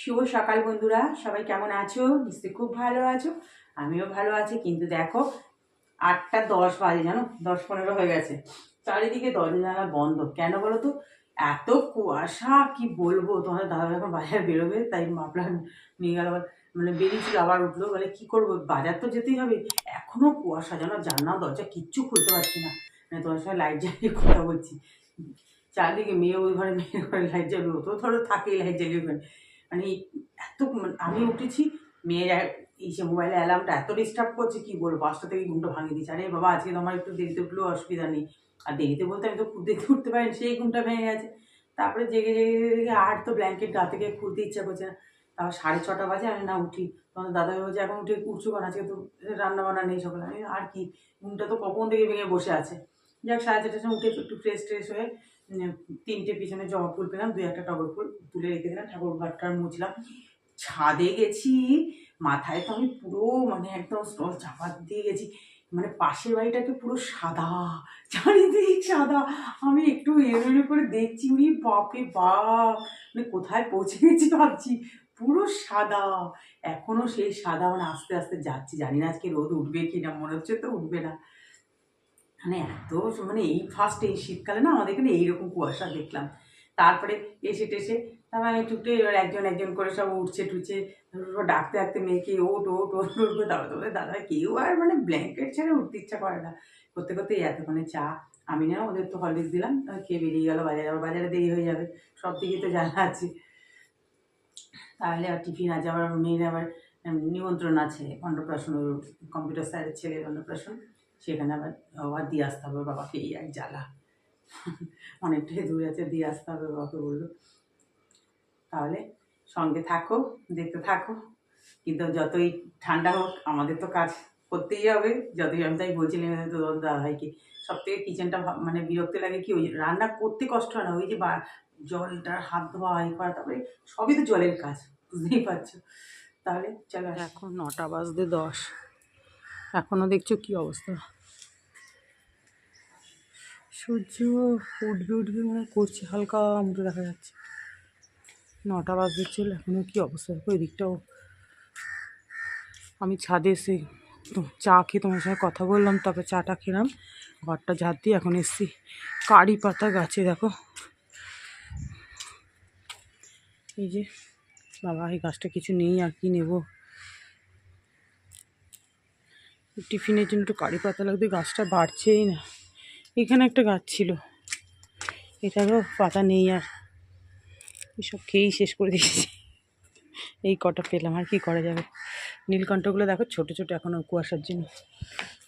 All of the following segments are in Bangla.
শুভ সকাল বন্ধুরা, সবাই কেমন আছো? নিশ্চয়ই খুব ভালো আছো। আমিও ভালো আছি, কিন্তু দেখো, আটটা দশ বাজে, জানো? দশ পনেরো হয়ে গেছে। চারিদিকে দরজা জানালা বন্ধ। কেন বলো তো এত কুয়াশা, কি বলব? তোমাদের দাদা এখন বাজার বেরোবে, তাই মাপলার নিয়ে গেল। মানে বেরিয়েছিল, আবার উঠল। বলে, কি করব? বাজার তো যেতেই হবে। এখনও কুয়াশা, জানো? জানলা, দরজা কিচ্ছু খুলতে পারছি না। মানে তোমার সঙ্গে লাইট জ্বালিয়ে কথা বলছি। চারদিকে মেয়ে ওই ঘরে, মেয়ে ঘরে লাইট জ্বালিয়ে ও তো ধরো থাকেই লাইট জ্বালিয়ে ওখানে। মানে এত মানে আমি উঠেছি, মেয়ের এই যে মোবাইলে অ্যালার্মটা এত ডিস্টার্ব করছে, কি বলব? পাঁচটা থেকে ঘুমটা ভাঙিয়ে দিচ্ছে আরে বাবা, আজকে তোমার একটু দেরিতে উঠলেও অসুবিধা নেই। আর দেরিতে বলতে আমি তো খুব দেরিতে উঠতে পারিনি, সেই ঘুমটা ভেঙে গেছে। তারপরে জেগে জেগে জেগে আর তো ব্ল্যাঙ্কেট গা থেকে খুলতে ইচ্ছা করছে না। তারপর সাড়ে ছটা বাজে, আমি না উঠি। তখন দাদা বলছে, এখন উঠে উঠছো কেন? আজকে তো রান্না বান্না নেই সকালে। আমি, আর কি? ঘুমটা তো কখন থেকে ভেঙে বসে আছে? যাক, সাড়ে চারটার সময় উঠে একটু ফ্রেশ ট্রেশ হয়ে তিনটে পিছনে জবা ফুল পেলাম দু একটা টগর ফুল তুলে রেখে দিলাম, ঠাকুর ঘরটা মুছলাম। ছাদে গেছি, মাথায় তো আমি পুরো মানে একদম স্টল চাপা দিয়ে গেছি। মানে পাশের বাড়িটাকে পুরো সাদা, চারিদিক সাদা। আমি একটু এড়ো করে দেখছি, উনি, বাপরে বাপ মানে কোথায় পৌঁছে গেছি ভাবছি, পুরো সাদা। এখনও সেই সাদা মানে আস্তে আস্তে যাচ্ছি, জানি না আজকে রোদ উঠবে কি না মনে হচ্ছে তো উঠবে না। মানে এত মানে এই ফার্স্ট এই শীতকালে না আমাদের এখানে এইরকম কুয়াশা দেখলাম। তারপরে এসে টেসে তারপরে আমি টুকটে এবার একজন একজন করে সব উঠছে টুচে ডাকতে ডাকতে মেয়েকে ওট ওট ওট করে তারপরে তোদের দাদা, কেউ আর মানে ব্ল্যাঙ্কেট ছেড়ে উঠতে ইচ্ছা করে না। করতে করতে এতক্ষণে চা, আমি না ওদের তো হরলিক্স দিলাম খেয়ে বেরিয়ে গেল, বাজারে, আবার বাজারে দেরি হয়ে যাবে, সব দিকে তো জানা আছে। তাহলে আর টিফিন আছে, আবার মেয়ের আবার নিমন্ত্রণ আছে, অন্নপ্রাশন কম্পিউটার স্যারের ছেলের অন্নপ্রাশন। সেখানে আবার আবার দিয়ে আসতে হবে বাবাকে এই এক জ্বালা। অনেকটাই দূরে আছে, দিয়ে আসতে হবে, বাবাকে বলল। তাহলে সঙ্গে থাকো, দেখতে থাকো। কিন্তু যতই ঠান্ডা হোক, আমাদের তো কাজ করতেই হবে। যতই আমি তাই বলছিলাম তো দাদা ভাইকে সব থেকে কিচেনটা মানে বিরক্ত লাগে কি, ওই রান্না করতে কষ্ট হয় না, ওই যে বা- জলটা, হাত ধোয়া এই করা, তারপরে সবই তো জলের কাজ, বুঝতেই পারছ। তাহলে চলো এখন নটা বাজতে দশ। এখনও দেখছ কি অবস্থা? সূর্য উঠবে উঠবে মনে করছে, হালকা মতো দেখা যাচ্ছে। নটা বাজতে চলে এখনও কী অবস্থা? দেখো ওই দিকটাও আমি ছাদে এসে চা খেয়ে তোমার সঙ্গে কথা বললাম, তারপর চাটা খেলাম। ঘরটা ঝাড় দিয়ে এখন এসছি। কারি পাতা গাছে, দেখো। এই যে, বাবা, এই গাছটা কিছু নেই, আর কি নেব? টিফিনের জন্য একটু কারি পাতা লাগবে, গাছটা বাড়ছেই না। এখানে একটা গাছ ছিল। এটারও পাতা নেই আর। এসব খেয়েই শেষ করে দিয়েছি। এই কটা পেলাম, আর কি করা যাবে? নীলকণ্ঠগুলো দেখো, ছোটো ছোটো এখনও কুয়াশার জন্য।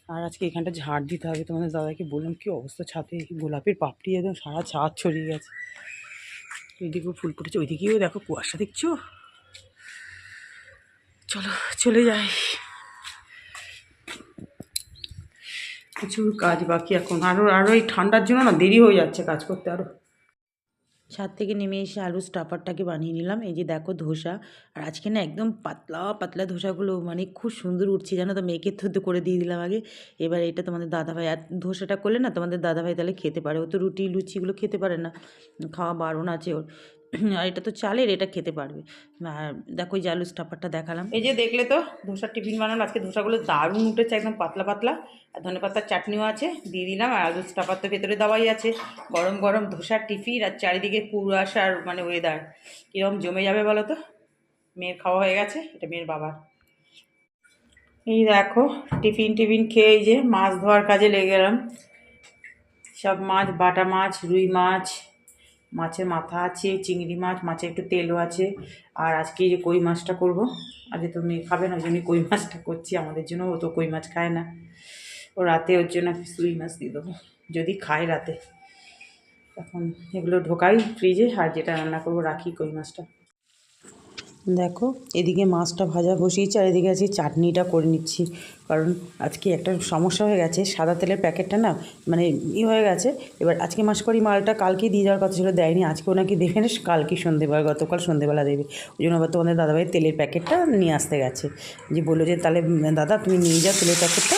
আর আজকে এখানটা ঝাড় দিতে হবে। তোমাদের দাদাকে বললাম, কি অবস্থা ছাদে? গোলাপের পাপড়ি একদম সারা ছাদ ছড়িয়ে গেছে। ওইদিকেও ফুল ফুটেছে, ওইদিকেও দেখো কুয়াশা, দেখছ? চলো, চলে যাই। প্রচুর কাজ বাকি এখন। আরও আরও এই ঠান্ডার জন্য না দেরি হয়ে যাচ্ছে কাজ করতে আরও ছাদ থেকে নেমে এসে আলু স্টাফারটাকে বানিয়ে নিলাম। এই যে দেখো ধোসা। আর আজকে না একদম পাতলা পাতলা ধোসাগুলো মানে খুব সুন্দর উঠছে, জানো তো? মেয়েকে তো করে দিয়ে দিলাম আগে। এবার এটা তোমাদের দাদাভাই, আর ধোসাটা করলে না তোমাদের দাদাভাই তাহলে খেতে পারে। ও তো রুটি, লুচিগুলো খেতে পারে না। খাওয়া বারণ আছে ওর। আর এটা তো চালের, এটা খেতে পারবে। আর দেখো ওই আলু স্টাফারটা দেখালাম। এই যে দেখলে তো, ধোসার টিফিন বানানো আজকে ধোসাগুলো দারুণ উঠেছে, একদম পাতলা পাতলা। আর ধনে পাতার চাটনিও আছে, দিয়ে দিলাম। আর আলু স্টাফার তো ভেতরে দেওয়াই আছে। গরম গরম ধোসার টিফিন আর চারিদিকে কুয়াশার মানে ওয়েদার কীরকম জমে যাবে বলো তো? মেয়ের খাওয়া হয়ে গেছে, এটা মেয়ের বাবার। এই দেখো, টিফিন টিফিন খেয়ে যে মাছ ধোয়ার কাজে লেগে গেলাম। সব মাছ, বাটা মাছ, রুই মাছ মাছের মাথা আছে, চিংড়ি মাছ মাছে একটু তেলও আছে। আর আজকে যে কই মাছটা করব? আজকে তুমি খাবে না ওই জন্য কই মাছটা করছি। আমাদের জন্য ও তো কই মাছ খায় না। ও রাতে ওর জন্য সুই মাছ দিয়ে দেবো। যদি খায় রাতে। এখন এগুলো ঢোকাই ফ্রিজে আর যেটা রান্না করব, রাখি কই মাছটা। দেখো, এদিকে মাছটা ভাজা বসিয়েছি আর এদিকে আজকে চাটনিটা করে নিচ্ছি। কারণ আজকে একটা সমস্যা হয়ে গেছে, সাদা তেলের প্যাকেটটা না মানে ই হয়ে গেছে। এবার আজকে মাস করি মালটা কালকে দিয়ে যাওয়ার কথা ছিল দেয়নি, আজকেও নাকি দেখে না কালকে সন্ধেবেলা, গতকাল সন্ধেবেলা দেবে। ওই জন্য আবার তোমাদের দাদাভাই তেলের প্যাকেটটা নিয়ে আসতে গেছে। যে বলল যে, তাহলে দাদা তুমি নিয়ে যাও তেলের প্যাকেটটা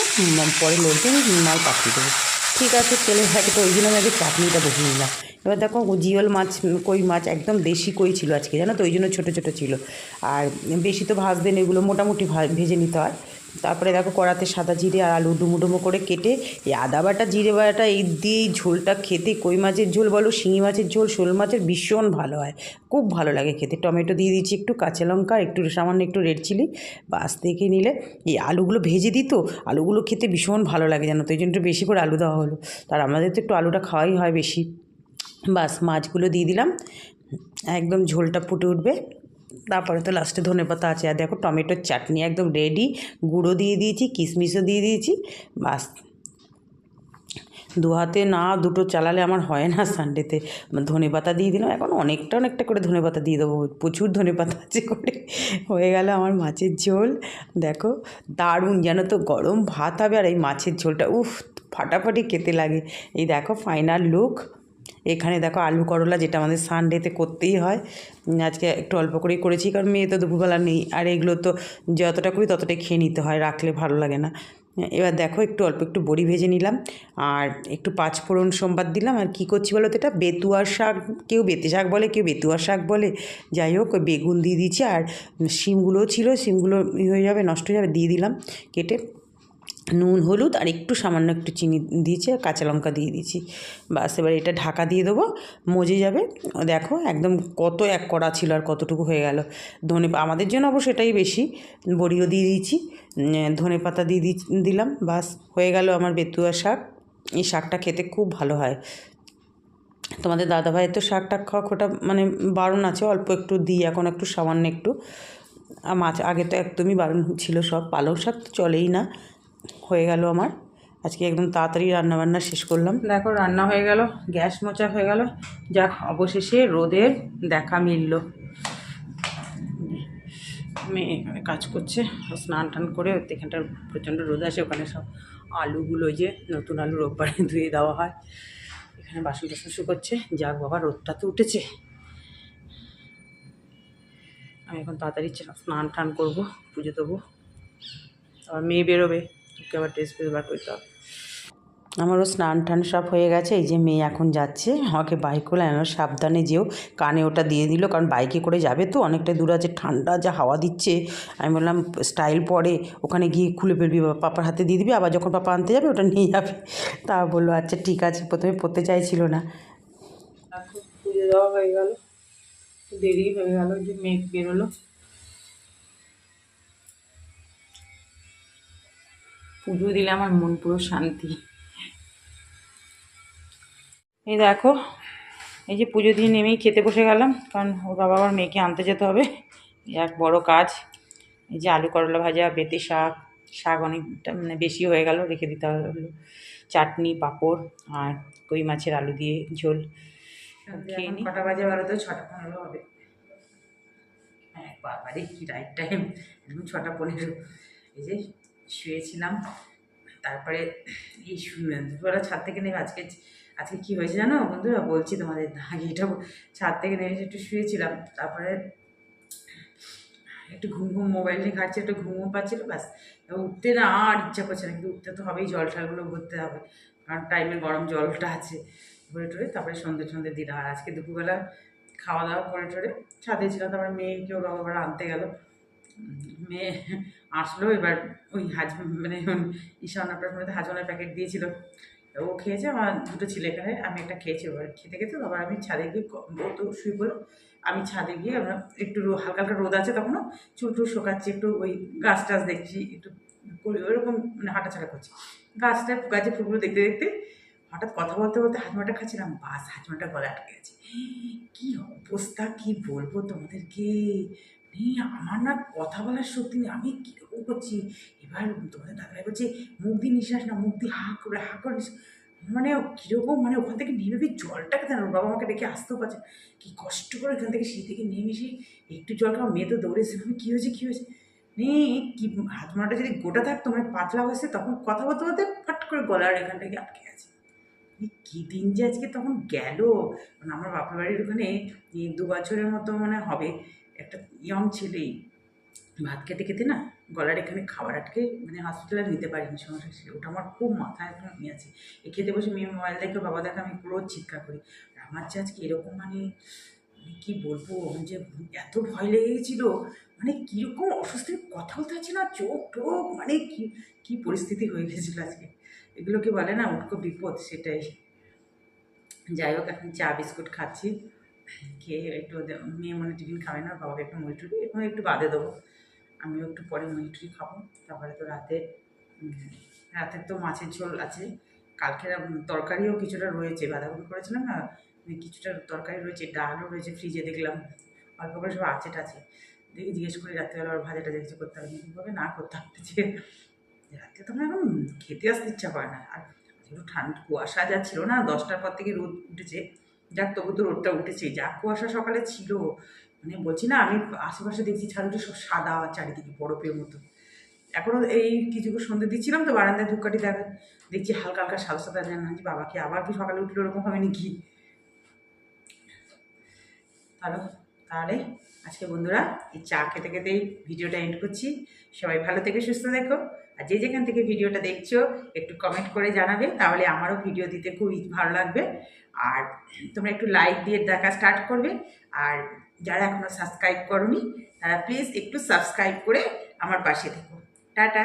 পরে আমি মাল পাঠিয়ে দেবো। ঠিক আছে, তেলের প্যাকেটটা ওই জন্য আমি আগে চাটনিটা বসিয়ে নিলাম এবার দেখো জিওল মাছ, কই মাছ, একদম দেশি কই ছিল আজকে, জানো তো? ওই জন্য ছোটো ছোটো ছিল। আর বেশি তো ভাজতে নেই এগুলো মোটামুটি ভেজে নিতে হয়। তারপরে দেখো কড়াতে সাদা জিরে আর আলু ডুমো ডুমো করে কেটে, এই আদা বাটা, জিরে বাটা, এই দিয়েই ঝোলটা খেতে, কই মাছের ঝোল বলো, শিঙি মাছের ঝোল, শোল মাছের ভীষণ ভালো হয়। খুব ভালো লাগে খেতে। টমেটো দিয়ে দিচ্ছি একটু কাঁচা লঙ্কা, একটু সামান্য একটু রেড চিলি বাস থেকে নিলে। এই আলুগুলো ভেজে দিত আলুগুলো খেতে ভীষণ ভালো লাগে জানো তো? এই জন্য একটু বেশি করে আলু দেওয়া হলো। তার আমাদের তো একটু আলুটা খাওয়াই হয় বেশি। বাস মাছগুলো দিয়ে দিলাম। একদম ঝোলটা ফুটে উঠবে। তারপরে তো লাস্টে ধনে পাতা আছে। আর দেখো টমেটোর চাটনি একদম রেডি গুঁড়ো দিয়ে দিয়েছি, কিশমিশও দিয়ে দিয়েছি। বাস। দু হাতে না দুটো চালালে আমার হয় না সানডেতে ধনে পাতা দিয়ে দিলাম। এখন অনেকটা অনেকটা করে ধনে পাতা দিয়ে দেবো। প্রচুর ধনে পাতা আছে করে। হয়ে গেল আমার মাছের ঝোল। দেখো, দারুণ যেন তো গরম ভাত হবে আর এই মাছের ঝোলটা। উফ, ফাটাফাটি খেতে লাগে। এই দেখো ফাইনাল লুক এখানে দেখো আলু করলা যেটা আমাদের সানডেতে করতেই হয়। আজকে একটু অল্প করেই করেছি, কারণ মেয়ে তো দুপুরবেলা নেই। আর এগুলো তো যতটা করি ততটাই খেয়ে নিতে হয়, রাখলে ভালো লাগে না। এবার দেখো একটু অল্প একটু বড়ি ভেজে নিলাম, আর একটু পাঁচ ফোড়ন সোমবার দিলাম। আর কী করছি বলো তো এটা? বেতুয়ার শাক, কেউ বেতে শাক বলে, কেউ বেতুয়ার শাক বলে। যাই হোক বেগুন দিয়ে দিচ্ছি আর শিমগুলোও ছিল, শিমগুলো হয়ে যাবে, নষ্ট হয়ে যাবে, দিয়ে দিলাম কেটে। নুন, হলুদ আর একটু সামান্য একটু চিনি দিয়েছি আর কাঁচা লঙ্কা দিয়ে দিয়েছি। বাস, এবার এটা ঢাকা দিয়ে দেবো, মজে যাবে। দেখো একদম কত এক কড়া ছিল আর কতটুকু হয়ে গেল। ধনে আমাদের জন্য অবশ্য এটাই বেশি। বড়িও দিয়ে দিয়েছি ধনে পাতা দিয়ে দিলাম, বাস, হয়ে গেল আমার বেতুয়া শাক। এই শাকটা খেতে খুব ভালো হয়। তোমাদের দাদাভাইয়ের তো শাক টাক খাওয়া খোটা মানে বারণ আছে, অল্প একটু দিই, এখন একটু সামান্য একটু। আর মাছ, আগে তো একদমই বারণ ছিল সব। পালং শাক তো চলেই না। হয়ে গেল আমার। আজকে একদম তাড়াতাড়ি রান্নাবান্না শেষ করলাম। দেখো, রান্না হয়ে গেল, গ্যাস মোচা হয়ে গেল। যাক, অবশেষে রোদের দেখা মিলল। মেয়ে এখানে কাজ করছে, স্নান টান করে এখানটার প্রচণ্ড রোদ আসে, ওখানে সব আলুগুলো যে নতুন আলু রোববারে ধুয়ে দেওয়া হয়। এখানে বাসন টাসন শুকোচ্ছে। যাক বাবা, রোদটা তো উঠেছে। আমি এখন তাড়াতাড়ি স্নান টান করব, পুজো দেবো। আবার মেয়ে বেরোবে। ওকে আবার ড্রেস ফ্রেস বার করতে হবে। আমারও স্নান টান সব হয়ে গেছে এই যে মেয়ে এখন যাচ্ছে আমাকে বাইক করে আনো সাবধানে যেও কানে ওটা দিয়ে দিল কারণ বাইকে করে যাবে তো অনেকটা দূর আছে ঠান্ডা যা হাওয়া দিচ্ছে আমি বললাম স্টাইল পরে ওখানে গিয়ে খুলে ফেলবি পাপার হাতে দিয়ে দিবি আবার যখন পাপা আনতে যাবে ওটা নিয়ে যাবে। তা বলল আচ্ছা ঠিক আছে প্রথমে পড়তে চাইছিল না। পুজো দেওয়া হয়ে গেল দেরি হয়ে গেল যে মেঘ বেরোলো। পুজো দিলে আমার মন পুরো শান্তি। এই দেখো এই যে পুজো দিয়ে নেমেই খেতে বসে গেলাম কারণ ওর বাবা আমার মেয়েকে আনতে যেতে হবে। এক বড় কাজ এই যে আলু করলা ভাজা বেতে শাক শাক অনেকটা মানে বেশি হয়ে গেল রেখে দিতে হলো চাটনি পাঁপড় আর কই মাছের আলু দিয়ে ঝোল খেয়ে নিই। কটা বাজে বারো তো? ছটা পনেরো হবে। হ্যাঁ বাবারে কি রাইট টাইম একদম ছটা পনেরো। এই যে শুয়েছিলাম। তারপরে এই দুপুরবেলা ছাদ থেকে নেমে আজকে আজকে কী হয়েছে জানো বন্ধুরা? বলছি তোমাদের, আগে এটা ছাদ থেকে নেমে একটু শুয়েছিলাম। তারপরে একটু ঘুম ঘুম মোবাইল নিয়ে ঘাটছে, একটু ঘুমও ঘুম পাচ্ছিল, ব্যাস। উঠতে না আর ইচ্ছা করছে না, কিন্তু উঠতে তো হবেই, জল ঠালগুলো ভরতে হবে। কারণ টাইমে গরম জলটা আছে ভরে টরে, তারপরে সন্ধ্যে সন্ধ্যে দিলাম। আর আজকে দুপুরবেলা খাওয়া দাওয়া করে টরে ছাদে ছিলাম, তারপরে মেয়েকেও বাবা আনতে গেল। মেয়ে আসলো, এবার ওই হাজ মানে আপনার মধ্যে হাজনের প্যাকেট দিয়েছিল। ও খেয়েছে, আমার দুটো ছেলে এখানে আমি একটা খেয়েছি এবার। খেতে খেতে আবার আমি ছাদে গিয়ে ও তো শুয়ে পড়ল, আমি ছাদে গিয়ে আমরা একটু হালকা হালকা রোদ আছে তখনও, চুল টুল শোকাচ্ছি, একটু ওই গাছ টাছ দেখছি, একটু করি, ওইরকম মানে হাঁটাছাড়া করছি। গাছটা, গাছে ফুলগুলো দেখতে দেখতে হঠাৎ কথা বলতে বলতে হাজমাটা খাচ্ছিলাম, বাস হাজমাটা গলা আটকে গেছে। কি অবস্থা, কি বলব তোমাদেরকে? নেই আমার না কথা বলার শক্তি নেই, আমি কীরকম করছি? এবার তোমাদের দাদাভাই বলছে, মুখ দিয়ে নিঃশ্বাস না মুখ দিয়ে হা করে হা করে মানে কীরকম মানে ওখান থেকে নেমে ফির জলটাকে দেন বাবা আমাকে ডেকে আসতেও পারছে কি কষ্ট করে ওখান থেকে সেই থেকে নেমে এসে একটু জল খাওয়া, মেয়ে তো দৌড়েছে আমি কী হয়েছে কী হয়েছে? নেই কি হাত মাটা যদি গোটা থাকতো মানে পাতলা হয়েছে, তখন কথা বলতে বলতে ফাট করে গলার এখান থেকে আটকে গেছে। কী দিন যে আজকে তখন গেল? মানে আমার বাপের বাড়ির ওখানে দু বছরের মতো মানে হবে। একটা ইয়ং ছেলেই ভাত খেতে খেতে না গলার এখানে খাবার আটকে মানে হসপিটালে নিতে পারিনি সমস্যা ছিল ওটা আমার খুব মাথায় এখন নিয়ে আছে। এই খেতে বসে মেয়ে মোবাইল দেখে, বাবা দেখে আমি পুরো চিৎকার করি। আমার যে আজকে এরকম মানে মানে কী বলব যে এত ভয় লেগে গেছিল মানে কীরকম অসুস্থের কথা বলতে পারছি না, চোখ টোক মানে কী কী পরিস্থিতি হয়ে গেছিল আজকে। এগুলোকে বলে না, উটকো বিপদ, সেটাই। যাই হোক, এখন চা, বিস্কুট খাচ্ছি। খেয়ে একটু মেয়ে মনে টিফিন খাবে না, বাবাকে একটু মুড়ি টুড়ি এখন একটু বাদে দেবো। আমিও একটু পরে মুড়ি টুড়ি খাব। তারপরে তো রাতে রাতের তো মাছের ঝোল আছে। কালকে তরকারিও কিছুটা রয়েছে, বাঁধাকপি করেছিলাম না মানে কিছুটা তরকারি রয়েছে, ডালও রয়েছে ফ্রিজে দেখলাম। অল্প করে সব আছে টাছে। দেখি জিজ্ঞেস করি, রাত্রেবেলা আবার ভাজা টাজা কিছু করতে হবে। কীভাবে? না করতে হবে। যে রাতে তো এখন খেতে আসতে ইচ্ছা করে না। আর একটু ঠান্ডা, কুয়াশা যা ছিল না, দশটার পর থেকে রোদ উঠেছে যাক তবু তো রোদটা উঠেছে, যা কুয়াশা সকালে ছিল। মানে বলছি না, আমি আশেপাশে দেখছি ছাদটা সব সাদা, চারিদিকে বরফের মতো। এখনও এই কিছুক্ষণ সন্ধ্যে দিচ্ছিলাম তো, বারান্দায় ধূপকাঠি দেখা, দেখছি হালকা হালকা সাদা সাদা জানা যে বাবাকে আবার কি সকালে উঠলে, ওরকম হবে নাকি? তাহলে তাহলে আজকে বন্ধুরা এই চা খেতে খেতেই ভিডিওটা এন্ড করছি। সবাই ভালো থেকে সুস্থ দেখো আর যে যেখান থেকে ভিডিওটা দেখছ, একটু কমেন্ট করে জানাবে, তাহলে আমারও ভিডিও দিতে খুবই ভালো লাগবে। আর তোমরা একটু লাইক দিয়ে দেখা স্টার্ট করবে। আর যারা এখনও সাবস্ক্রাইব করনি, তারা প্লিজ একটু সাবস্ক্রাইব করে আমার পাশে থেকো। টাটা!